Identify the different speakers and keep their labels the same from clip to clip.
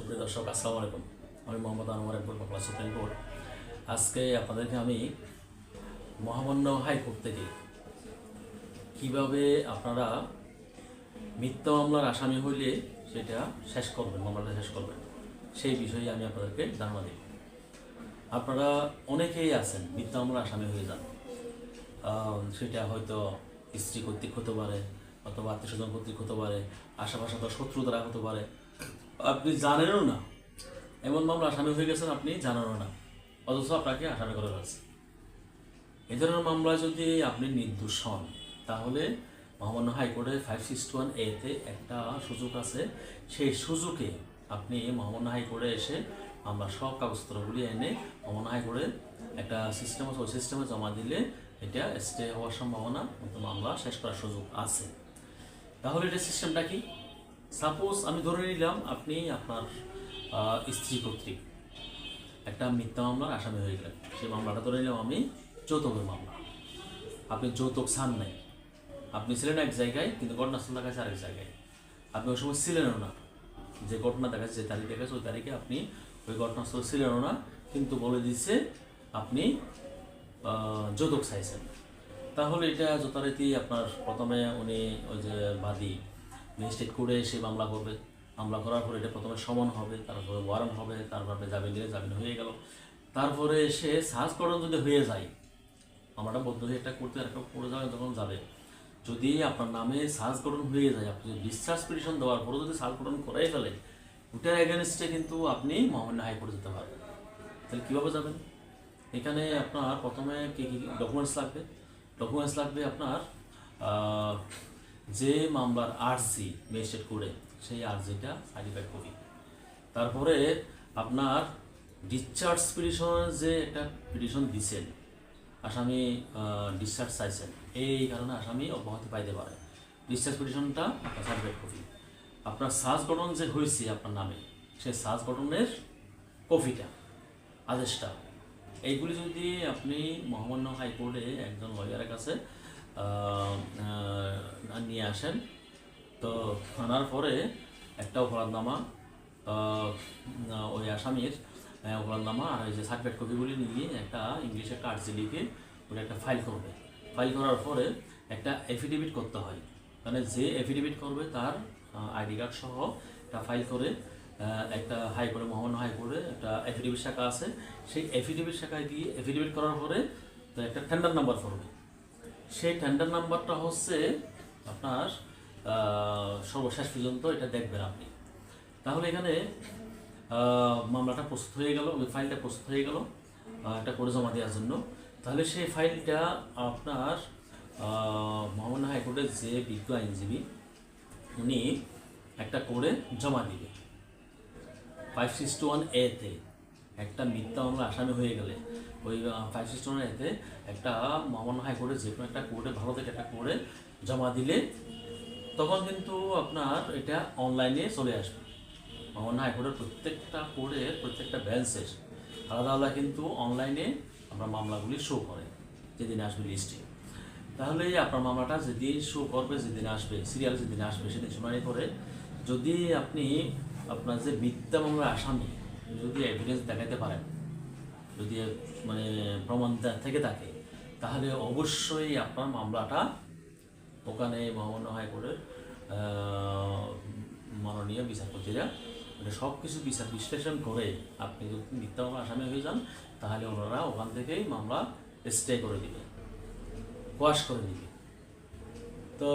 Speaker 1: সুপ্রিয় দর্শক, আসসালামু আলাইকুম। আমি মোহাম্মদ আনোয়ার একবর বাংলা সুপ্রিম কোর্ট আজকে আপনাদেরকে আমি মহামান্য হাইকোর্ট থেকে কীভাবে আপনারা মিথ্যা মামলার আসামি হইলে সেটা শেষ করবেন, মামলাটা শেষ করবেন, সেই বিষয়ে আমি আপনাদেরকে জানা দিই আপনারা অনেকেই আছেন, মিথ্যা মামলার আসামি হয়ে যান। সেটা হয়তো স্ত্রী কর্তৃক হতে পারে, অথবা আত্মীয় স্বজন কর্তৃক হতে পারে, আশেপাশে তো শত্রু দ্বারা হতে পারে। আপনি জানেনও না। এমন মামলা আসামি হয়ে গেছেন, আপনি জানেনও না। অথচ আপনাকে আসামি করে ফেলছে এ ধরনের মামলা যদি আপনি নির্দোষ হন, তাহলে মহামান্য হাইকোর্টে ফাইভ সিক্স ওয়ান এতে একটা সুযোগ আছে। সেই সুযোগে আপনি মহামান্য হাইকোর্টে এসে আমরা সব কাগজপত্রগুলি এনে মহামান্য হাইকোর্টে একটা সিস্টেম আছে, ওই সিস্টেমে জমা দিলে এটা স্টে হওয়ার সম্ভাবনা মামলা শেষ করার সুযোগ আছে। তাহলে এটা সিস্টেমটা কি? সাপোজ আমি ধরে নিলাম আপনি আপনার স্ত্রী কর্তৃক একটা মিথ্যা মামলার আসামি হয়ে গেলেন। সেই মামলাটা ধরে নিলাম আমি যৌতুকের মামলা। আপনি যৌতুক চান নাই। আপনি ছিলেন এক জায়গায়, কিন্তু ঘটনাস্থল দেখা যাচ্ছে আরেক জায়গায়। আপনি ওই সময় ছিলেনও না। যে ঘটনা দেখা যাচ্ছে যে তারিখ দেখা ওই তারিখে আপনি ওই ঘটনাস্থল ছিলেনও না, কিন্তু বলে দিচ্ছে আপনি যৌতুক চাইছেন। তাহলে এটা যথারীতি আপনার প্রথমে উনি ওই যে বাদী ম্যাজিস্ট্রেট কোর্টে এসে মামলা করবে। মামলা করার পরে এটা প্রথমে সমন হবে, তারপরে ওয়ারেন্ট হবে, তারপর জামিন দিলে জামিন হয়ে গেল। তারপরে এসে সার্চকরণ যদি হয়ে যায় আমরা বদ্ধ হয়ে একটা করতে একটা করে যাবে, যখন যাবে, যদি আপনার নামে সার্চকরণ হয়ে যায়, আপনি ডিসচার্জ পিটিশন দেওয়ার পরে যদি সার্চকরণ করাই ফেলে, ওটার এগেনস্টে কিন্তু আপনি মহামান্য হাইকোর্টে যেতে পারবেন। তাহলে কীভাবে যাবেন? এখানে আপনার প্রথমে কী কী ডকুমেন্টস লাগবে? ডকুমেন্টস লাগবে আপনার যে মামলার আর্জি ম্যাজিস্ট্রেট করে সেই আর্জিটা সার্টিফাইড কপি তারপরে আপনার ডিসচার্জ পিটিশন যে একটা পিটিশন দিছেন, আসামি ডিসচার্জ চাইছেন, এই কারণে আসামি অব্যাহতি পাইতে পারে। ডিসচার্জ পিটিশনটা আপনার সার্টিফাইড কপি আপনার সার্চ গঠন যে হয়েছে আপনার নামে, সেই সার্চ গঠনের কপিটা আদেশটা। এইগুলি যদি আপনি মহামান্য হাইকোর্টে একজন লয়ারের কাছে নিয়ে আসেন। তো আনার পরে একটা অপরাধনামা ওই আসামির অপরাধনামা আর ওই যে সার্টিফিকেট কপিগুলি নিয়ে একটা ইংলিশে আর্জি লিখে ওটা একটা ফাইল করবে। ফাইল করার পরে একটা এফিডেভিট করতে হয়। মানে যে এফিডেভিট করবে তার আইডি কার্ড সহ একটা ফাইল করে একটা হাইকোর্টে মহামান্য হাইকোর্টে একটা এফিডেভিট শাখা আছে। সেই এফিডেভিট শাখায় দিয়ে এফিডেভিট করার পরে তো একটা টেন্ডার নাম্বার করবে সেই টেন্ডার নাম্বারটা হচ্ছে আপনার সর্বশেষ পর্যন্ত এটা দেখবেন আপনি। তাহলে এখানে মামলাটা প্রস্তুত হয়ে গেল, ওই ফাইলটা প্রস্তুত হয়ে গেল একটা করে জমা দেওয়ার জন্য। তাহলে সেই ফাইলটা আপনার মহামান্য হাইকোর্টের যে বিজ্ঞ আইনজীবী, উনি একটা করে জমা দিবে। ফাইভ সিক্স টু ওয়ান এতে একটা মিথ্যা মামলা আসামি হয়ে গেলে, ওই ফাইভ সিক্স টু ওয়ান এতে একটা মহামান্য হাইকোর্টে যে কোনো একটা কোর্টে থেকে একটা করে জমা দিলে তখন কিন্তু আপনার এটা অনলাইনে চলে আসবে। মহামান্য হাইকোর্টের প্রত্যেকটা কোর্টের প্রত্যেকটা বেঞ্চের আলাদা আলাদা কিন্তু অনলাইনে আপনার মামলাগুলি শো করে, যেদিন আসবে লিস্টে তাহলে আপনার মামলাটা যেদিন শো করবে, যেদিন আসবে সিরিয়াল যেদিন আসবে, সেদিন শুনানি করে যদি আপনি আপনার যে মিথ্যা মামলার আসামি, যদি এভিডেন্স দেখাতে পারেন, যদি মানে প্রমাণ থেকে থাকে, তাহলে অবশ্যই আপনার মামলাটা ওখানে মহামান্য হাইকোর্টের মাননীয় বিচারপতিরা। এটা সব কিছু বিচার বিশ্লেষণ করে আপনি যদি মিথ্যা মামলা আসামি হয়ে যান, তাহলে ওনারা ওখান থেকেই মামলা স্টে করে দিবে কোয়াশ করে দিবে। তো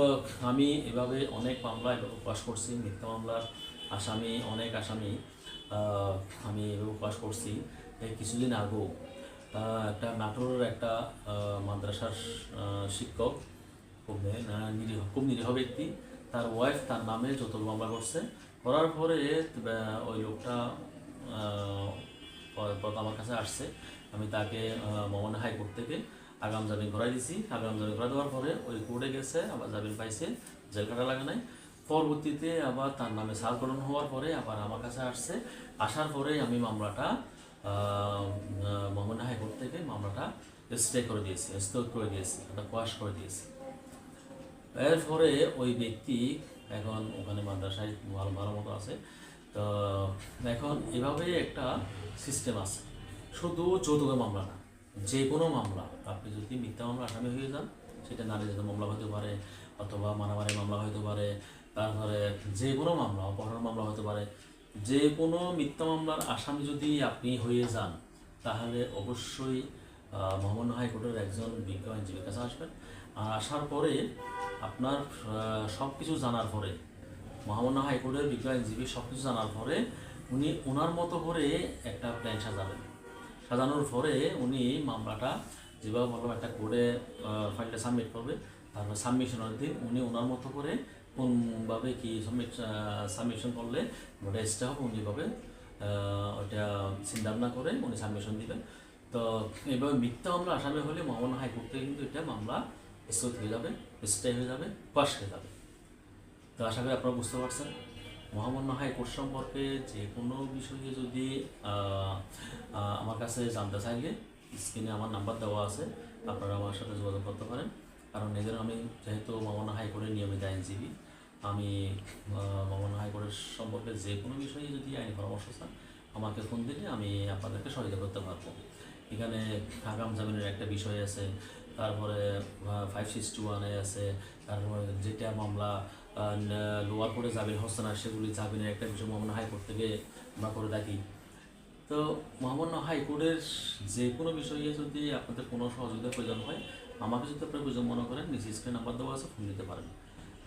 Speaker 1: আমি এভাবে অনেক মামলা এভাবে পাশ করছি, মিথ্যা মামলার আসামি, অনেক আসামি আমি এভাবে পাশ করছি। কিছুদিন আগেও একটা নাটোরের একটা মাদ্রাসার শিক্ষক খুব নিরীহ খুব নিরীহ ব্যক্তি। তার ওয়াইফ তার নামে যত মামলা করছে। করার পরে ওই লোকটা আমার কাছে আসছে। আমি তাকে মহামান্য হাইকোর্ট থেকে আগাম জামিন করাই দিছি। আগাম জামিন করা দেওয়ার পরে ওই কোর্টে গেছে, আবার জামিন পাইছে, জেল কাটা লাগে নাই। পরবর্তীতে আবার তার নামে সালকরণ হওয়ার পরে আবার আমার কাছে আসছে। আসার পরে আমি মামলাটা মহামান্য হাইকোর্ট থেকে মামলাটা স্টে করে দিয়েছি স্থগিত করে দিয়েছি অর্থাৎ কোয়াশ করে দিয়েছি। এরপরে ওই ব্যক্তি এখন ওখানে মাদ্রাসায় ভালো ভালো মতো আছে। তো এখন এভাবে একটা সিস্টেম আছে। শুধু যৌতুকের মামলা না, যে কোনো মামলা। আপনি যদি মিথ্যা মামলা আসামি হয়ে যান, সেটা নারী জাতীয় মামলা হতে পারে অথবা মারামারি মামলা হতে পারে, তারপরে যে কোনো মামলা, অপহরণ মামলা হতে পারে। যে কোনো মিথ্যা মামলার আসামি যদি আপনি হয়ে যান, তাহলে অবশ্যই মহামান্য হাইকোর্টের একজন বিজ্ঞ আইনজীবীর কাছে আসবেন। আর আসার পরে আপনার সব কিছু জানার পরে, মহামান্য হাইকোর্টের বিজ্ঞ আইনজীবী সব কিছু জানার পরে উনি ওনার মতো করে একটা প্ল্যান সাজাবেন। সাজানোর পরে উনি মামলাটা যেভাবে বললাম একটা কোর্টে ফাইলটা সাবমিট করবে, তারপর সাবমিশনের দিন উনি ওনার মতো করে কোনভাবে কি সাবমিট সাবমিশন করলে ওটা এক্সট্রা হবে, উনি ভাবে ওটা চিন্তা ভাবনা করে উনি সাবমিশন দিবেন। তো এইভাবে মিথ্যা মামলা আসামি হলে মহামান্য হাইকোর্ট থেকে কিন্তু এটা মামলা স্থগিত হয়ে যাবে স্টে হয়ে যাবে, পাশ হয়ে যাবে। তো আশা করি আপনারা বুঝতে পারছেন। মহামান্য হাইকোর্ট সম্পর্কে যে কোনো বিষয়ে যদি আমার কাছে জানতে চাইলে স্ক্রিনে আমার নাম্বার দেওয়া আছে, আপনারা আমার সাথে যোগাযোগ করতে পারেন। কারণ এদের আমি যেহেতু মহামান্য হাইকোর্টের নিয়মিত আইনজীবী, আমি মহামান্য হাইকোর্টের সম্পর্কে যে কোনো বিষয়ে যদি আইনি পরামর্শ চান, আমাকে ফোন দিলে আমি আপনাদেরকে সহায়তা করতে পারব। এখানে আগাম জামিনের একটা বিষয় আছে, তারপরে ফাইভ সিক্স সিক্সটি ওয়ানে আছে, তারপরে যেটা মামলা লোয়ার কোর্টে জামিন হচ্ছে না, সেগুলি জামিনের একটা বিষয় মহামান্য হাইকোর্ট থেকে আমরা করে থাকি। তো মহামান্য হাইকোর্টের যে কোনো বিষয়ে যদি আপনাদের কোনো সহযোগিতার প্রয়োজন হয়, আমাকে যদি আপনার প্রয়োজন মনে করেন, নিচে স্ক্রিন নাম্বার দেওয়া আছে ফোন দিতে পারেন।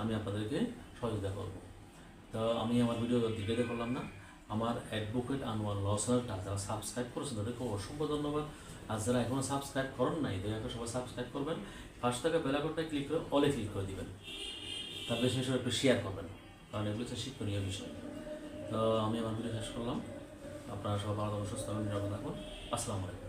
Speaker 1: আমি আপনাদেরকে সহযোগিতা করব। তো আমি আমার ভিডিও দিকে করলাম না। আমার অ্যাডভোকেট আনোয়ার লসনারটা যারা সাবস্ক্রাইব করেছেন, তাদেরকে অসংখ্য ধন্যবাদ। আর যারা এখনও সাবস্ক্রাইব করেন নাই, দয়া করে সবাই সাবস্ক্রাইব করবেন। ফার্স্ট থেকে বেলাকনটা ক্লিক করে অলে ক্লিক করে দিবেন। তারপরে সেই সময় একটু শেয়ার করবেন। কারণ এগুলো হচ্ছে শিক্ষণীয় বিষয়। তো আমি আমার ভিডিও শেষ করলাম। আপনারা সবাই ভালো সুস্থ নিরাপদ থাকুন। আসসালামু আলাইকুম।